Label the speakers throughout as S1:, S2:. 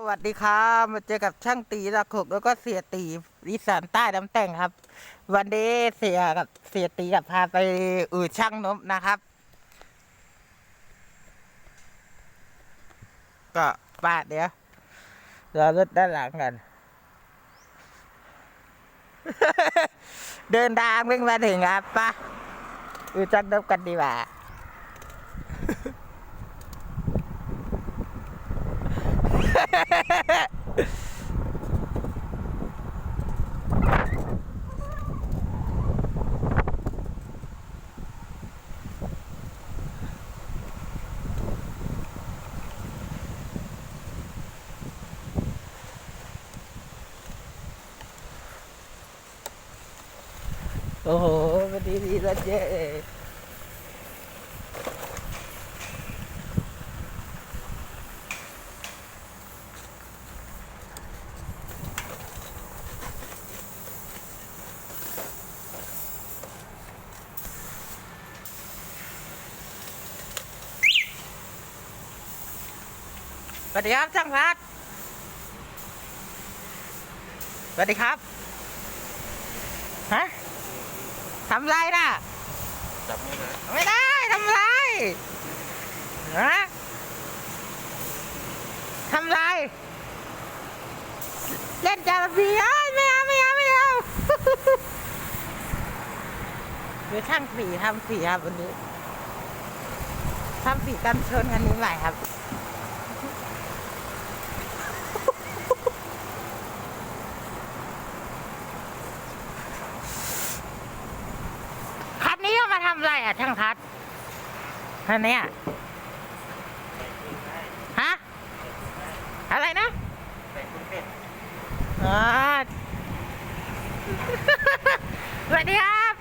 S1: สวัสดีครับมาเจอกับช่างตีตะขบแล้วก็เสียตีอีสานใต้น้ำแต่งครับ วันนี้เสียกับเสียตีกับพาไปอู่ช่างนบนะครับ ก็ปาดเดี๋ยวเรารถด้านหลังกัน เดินทางเพิ่งมาถึงครับปะอู่ช่างนบกันดีกว่า โอ้โหวันนี้ดีรถเยอะเล วัสดีครับช่างพัดสวัสดีครับ ฮะทำไรน่ะ
S2: จับมือนะ
S1: ไม่ได้ทำไร ฮะทำไร เล่นจาระบีเอ้ยไม่เอาไม่เอาไม่เอาเดี๋ยวช่างสีทำสีครับวันนี้ทำสีกันชนคันนี้ใหม่ครับ คันนี้เอามาทำอะไรอะ ช่างทัด คันเนี้ยฮะ อะไรนะ
S2: ใส่คุณเป็ด
S1: อ๋อสวัสดีครับ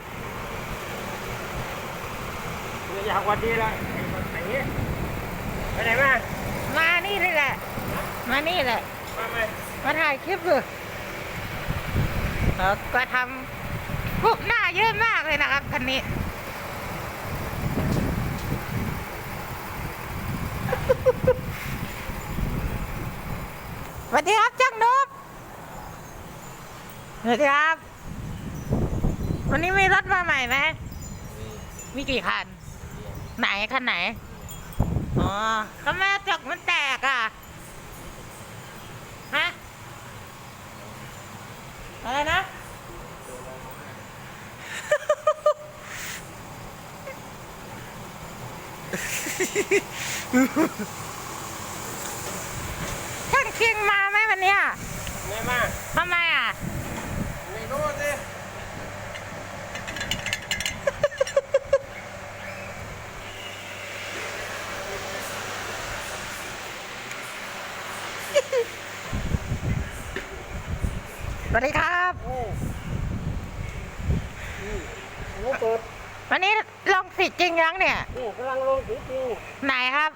S2: เรืออยากวันดีละไอ้คนไหนไปไหนมา
S1: มานี่เลยแหละ มานี่แหละ
S2: มาไหม
S1: มาถ่ายคลิปเลยแล้วก็ทำกรุบหน้าเยอะมากเลยนะครับคันนี้ วัสดีครับจังนบสวัสดีครับ วันนี้มีรถมาใหม่ไหมมีกี่คัน ไหนคันไหน อ๋อก็แม่จกมันแตกอะ ฮะ อะไรนะช่าง คิงมาไหมวันเนี้ย
S2: ไม่มา
S1: ทำไมอะ
S2: ไม่รู้สิ
S1: สวัสดีครับ
S2: โอ้โหเปิด
S1: วันนี้ลองสิจริงยังเนี่ย
S2: นี่กำลังลงสีจริง
S1: ไหนครับ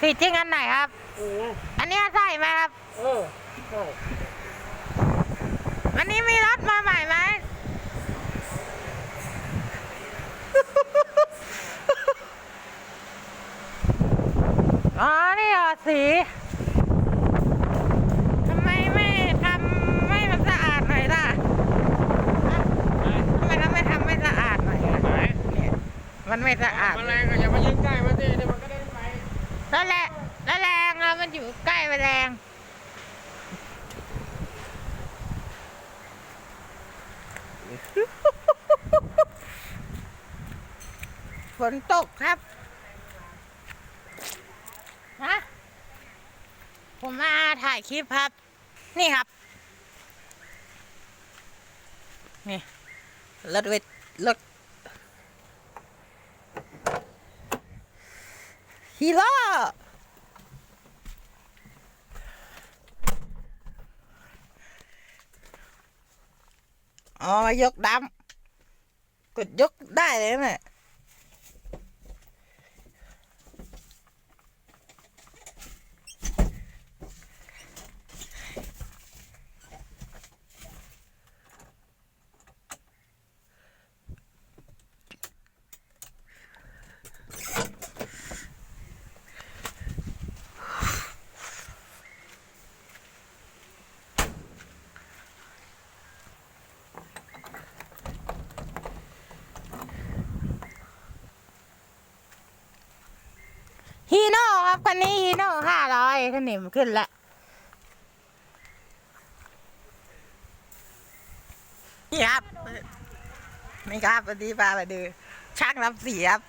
S1: สิทธิ์จริงอันไหนครับ
S2: นี่ไง
S1: อันเนี้ยใช่ไหมครับ
S2: เออใช่
S1: วันนี้มีรถมาใหม่ไหม อ๋อ นี่เหรอสีทำไมไม่ทำไม่มันสะอาดหน่อยล่ะฮะทำไมเราไม่ทำไม่สะอาดหน่อยอะ
S2: ไหน
S1: เนี่ยมันไม่สะอาด
S2: แมลงก็อย่ามายิงใกล้มันสิเดี๋ยวมันก็ได้ไป
S1: แล้วแหละแล้วแรงอะมันอยู่ใกล้ไปแรงฝนตกครับฮะผมมาถ่ายคลิปครับ นี่ครับ นี่รถเวทรถ ฮีโร่อ๋อยกดำกดยกได้เลยนะค อบคันนี้โน่ห้าร้อยคันนี้มันขึ้นละนี่ครับนี่ครับวันนี้ปลาละดืช่างรับสีครับ